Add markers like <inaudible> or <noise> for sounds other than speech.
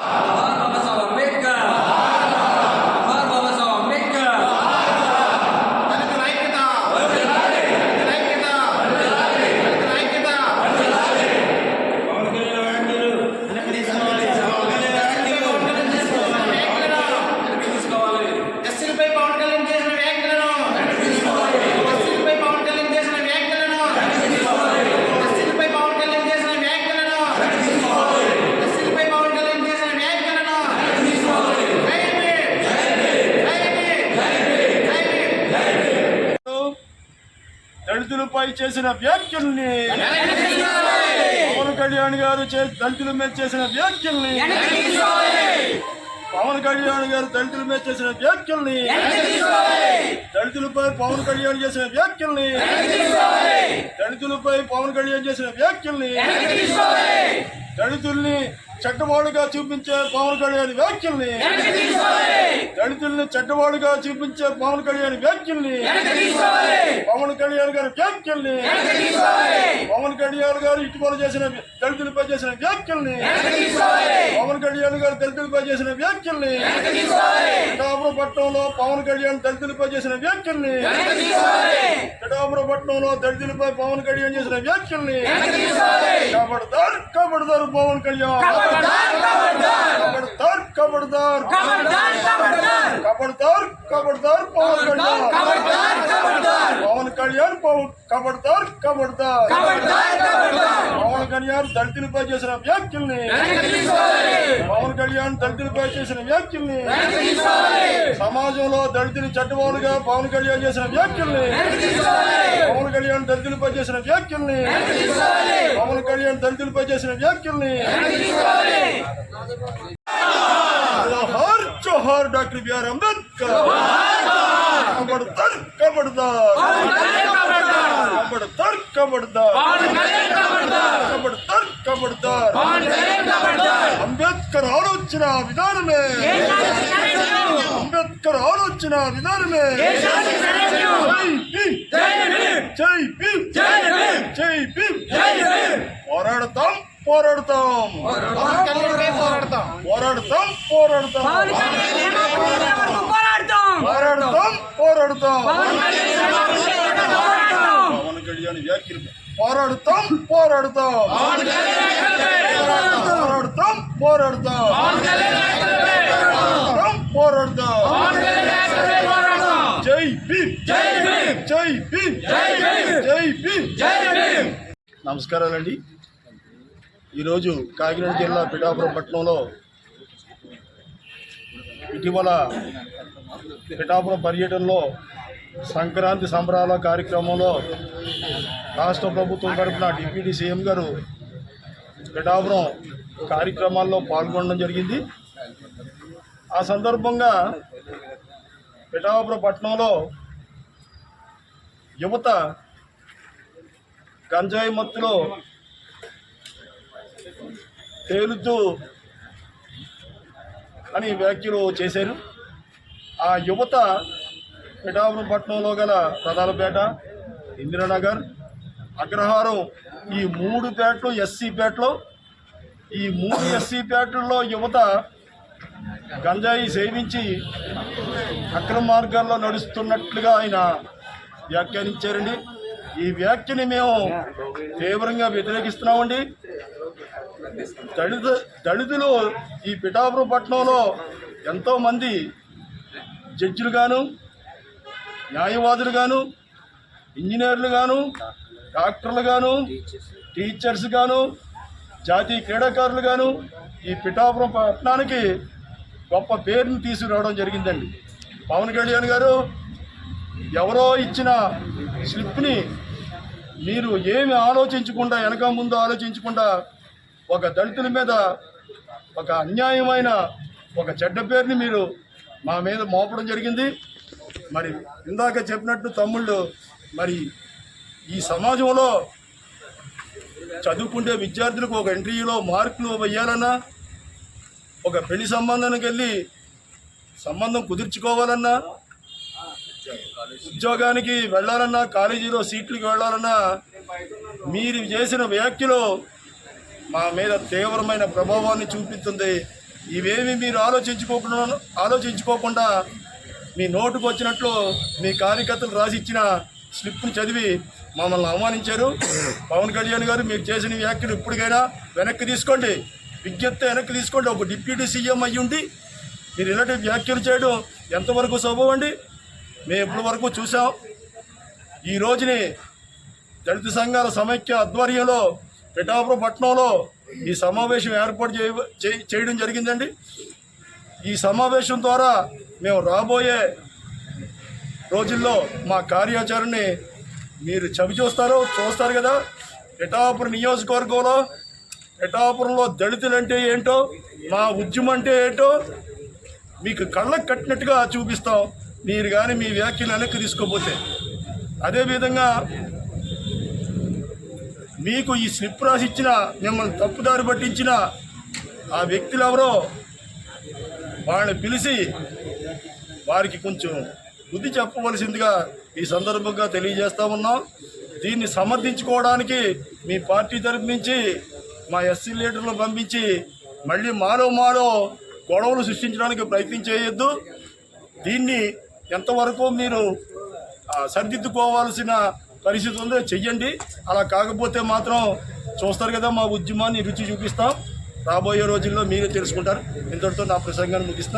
Ah! <laughs> దళితులపై చేసిన వ్యాఖ్యల్ని. పవన్ కళ్యాణ్ గారు దళితుల మీద చేసిన వ్యాఖ్యల్ని. పవన్ కళ్యాణ్ గారు దళితుల మీద చేసిన వ్యాఖ్యల్ని. దళితులపై పవన్ కళ్యాణ్ చేసిన వ్యాఖ్యల్ని. దళితులపై పవన్ కళ్యాణ్ చేసిన వ్యాఖ్యల్ని. దళితుల్ని చెడ్డవాడుగా చూపించే పవన్ కళ్యాణ్ వ్యాఖ్యల్ని. దళితుల్ని చెడ్డవాడుగా చూపించే పవన్ కళ్యాణ్ వ్యాఖ్యల్ని. పవన్ కళ్యాణ్ గారి వ్యాఖ్యల్ని. పవన్ కళ్యాణ్ గారు ఇటీవల చేసిన దళితులపై చేసిన వ్యాఖ్యల్ని. పవన్ కళ్యాణ్ గారు దళితులపై చేసిన వ్యాఖ్యల్ని. పిఠాపురపట్నంలో పవన్ కళ్యాణ్ దళితులపై చేసిన వ్యాఖ్యల్ని. పిఠాపురపట్నంలో దళితులపై పవన్ కళ్యాణ్ చేసిన వ్యాఖ్యల్ని. కబడతార్ కబడతారు పవన్ కళ్యాణ్. కబడతార్ కబడతార్ కబడతార్ కబడతార్ పవన్ కళ్యాణ్ పవన్ కళ్యాణ్ పవన్ కబడతార్ కబడతార్ పవన్ కళ్యాణ్ దళితులపై చేసిన వ్యాఖ్యల్ని। పవన్ కళ్యాణ్ దళితులపై చేసిన వ్యాఖ్యల్ని। సమాజంలో దళితులు చెడ్డవాడుగా పవన్ కళ్యాణ్ చేసిన వ్యాఖ్యల్ని పవన్ కళ్యాణ్ దళితులపై చేసిన వ్యాఖ్యల్ని పవన్ కళ్యాణ్ దళితులపై చేసిన వ్యాఖ్యల్ని. జోహార్ జోహార్ డాక్టర్ బిఆర్ అంబేద్కర్. కబడతార్ కబడతార్ కబడతార్ కబడతార్ కబడతార్ కబడతార్ అంబేద్కర్ ఆలోచన విధానమే. అంబేద్కర్ ఆలోచన విధానమే. పోరాడతాం పోరాడతాం. పోరాడతాం పోరాడతాం. పోరాడతాం పోరాడతాం పోరాడతాం. పవన్ కళ్యాణ్ వ్యాఖ్యలు పోరాడతాం. పోరాడతాం పోరాడతాం. పోరాడతాం. పోరాడతాం నమస్కారాలండి. ఈరోజు కాకినాడ జిల్లా పిఠాపురం పట్టణంలో ఇటీవల పిఠాపురం పర్యటనలో సంక్రాంతి సంబరాల కార్యక్రమంలో రాష్ట్ర ప్రభుత్వం తరపున డిప్యూటీ సీఎం గారు పిఠాపురం కార్యక్రమాల్లో పాల్గొనడం జరిగింది. ఆ సందర్భంగా పిఠాపురం పట్టణంలో యువత గంజాయి మత్తులో తేలుతూ అని వ్యాఖ్యలు చేశారు. ఆ యువత పిఠాపురం పట్టణంలో గల ప్రధానపేట ఇందిరానగర్ అగ్రహారం ఈ మూడు పేటలు ఎస్సీ పేటలో. ఈ మూడు ఎస్సీ పేటల్లో యువత గంజాయి సేవించి అక్రమ మార్గాల్లో నడుస్తున్నట్లుగా ఆయన వ్యాఖ్యానించారండి. ఈ వ్యాఖ్యని మేము తీవ్రంగా వ్యతిరేకిస్తున్నామండి. దళిత దళితులు ఈ పిఠాపురం పట్టణంలో ఎంతోమంది జడ్జిలు గాను న్యాయవాదులు గాను ఇంజనీర్లు గాను డాక్టర్లు గాను టీచర్స్ గాను జాతీయ క్రీడాకారులు గాను ఈ పిఠాపురం పట్టణానికి గొప్ప పేరుని తీసుకురావడం జరిగిందండి. పవన్ కళ్యాణ్ గారు ఎవరో ఇచ్చిన స్లిప్ని మీరు ఏమి ఆలోచించకుండా వెనక ముందు ఆలోచించకుండా ఒక దళితుల మీద ఒక అన్యాయమైన ఒక చెడ్డ పేరుని మీరు మా మీద మోపడం జరిగింది. మరి ఇందాక చెప్పినట్టు తమ్ముళ్ళు మరి ఈ సమాజంలో చదువుకుంటే విద్యార్థులకు ఒక ఇంటర్వ్యూలో మార్కులు వేయాలన్నా ఒక పెళ్ళి సంబంధానికి వెళ్ళి సంబంధం కుదుర్చుకోవాలన్నా ఉద్యోగానికి వెళ్ళాలన్నా కాలేజీలో సీట్లకు వెళ్ళాలన్నా మీరు చేసిన వ్యాఖ్యలో మా మీద తీవ్రమైన ప్రభావాన్ని చూపిస్తుంది. ఇవేమి మీరు ఆలోచించుకోకుండా ఆలోచించుకోకుండా మీ నోటుకు వచ్చినట్లు మీ కార్యకర్తలు రాసిచ్చిన స్లిప్ను చదివి మమ్మల్ని అవమానించారు. పవన్ కళ్యాణ్ గారు మీరు చేసిన వ్యాఖ్యలు ఇప్పటికైనా వెనక్కి తీసుకోండి. విజ్ఞప్తి వెనక్కి తీసుకోండి. ఒక డిప్యూటీ సీఎం అయ్యుండి మీరు ఇలాంటి వ్యాఖ్యలు చేయడం ఎంతవరకు శుభం అండి? మేము ఇప్పటి వరకు చూసాం ఈ రోజుని దళిత సంఘాల సమైక్య ఆధ్వర్యంలో పిఠాపురం పట్టణంలో ఈ సమావేశం ఏర్పాటు చేయ చేయడం జరిగిందండి. ఈ సమావేశం ద్వారా మేము రాబోయే రోజుల్లో మా కార్యాచరణని మీరు చవి చూస్తారో చూస్తారు కదా. పిఠాపురం నియోజకవర్గంలో పిఠాపురంలో దళితులంటే ఏంటో మా ఉద్యమం అంటే ఏంటో మీకు కళ్ళకు కట్టినట్టుగా చూపిస్తాం. మీరు కానీ మీ వ్యాఖ్యలు వెనక్కి తీసుకోపోతే. అదేవిధంగా మీకు ఈ స్లిప్ రాసి ఇచ్చిన మిమ్మల్ని తప్పుదారి పట్టించిన ఆ వ్యక్తులు ఎవరో వాళ్ళని పిలిచి వారికి కొంచెం బుద్ధి చెప్పవలసిందిగా ఈ సందర్భంగా తెలియజేస్తా ఉన్నాం. దీన్ని సమర్థించుకోవడానికి మీ పార్టీ తరపు నుంచి మా ఎస్సీ లీడర్లు పంపించి మళ్ళీ మాలో మాలో గొడవలు సృష్టించడానికి ప్రయత్నం చేయొద్దు. దీన్ని ఎంతవరకు మీరు సరిదిద్దుకోవాల్సిన పరిస్థితి ఉందో చెయ్యండి. అలా కాకపోతే మాత్రం చూస్తారు కదా మా ఉద్యమాన్ని రుచి చూపిస్తాం. రాబోయే రోజుల్లో మీరే తెలుసుకుంటారు. ఇంతటితో నా ప్రసంగాన్ని ముగిస్తాను